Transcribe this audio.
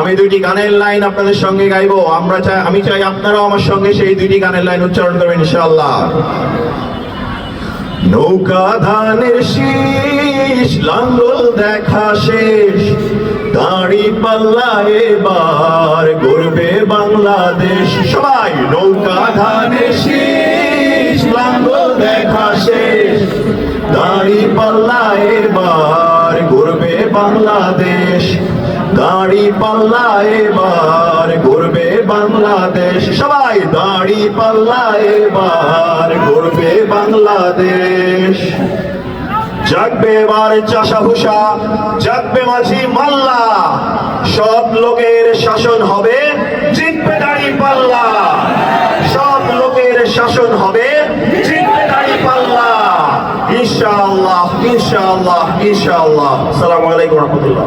আমি দুইটি গানের লাইন আপনাদের সঙ্গে গাইবো। আমরা চাই, আমি চাই আপনারাও আমার সঙ্গে সেই দুইটি গানের লাইন উচ্চারণ করবেন ইনশাআল্লাহ। নৌকা ধানের শীষ, লাঙ্গল দেখা শেষ। দাড়ি পাল্লা এবার গড়বে বাংলাদেশ। সবাই, নৌকা ধানের শীষ, লাঙ্গল দেখা শেষ। দাড়ি পাল্লা এবার গড়বে বাংলাদেশ। দাড়ি পাল্লা এবার ঘুরবে বাংলাদেশ। সবাই দাড়ি পাল্লা এবার ঘুরবে বাংলাদেশ। জাগবে এবার চাষা ভুষা জাগবে মাঝি মাল্লা। সব লোকের শাসন হবে, জিতবে দাড়ি পাল্লা। সব লোকের শাসন হবে, জিতবে দাড়ি পাল্লা। ইনশাআল্লাহ ইনশাআল্লাহ ইনশাআল্লাহ। আসসালামু আলাইকুম রহমতুল্লাহ।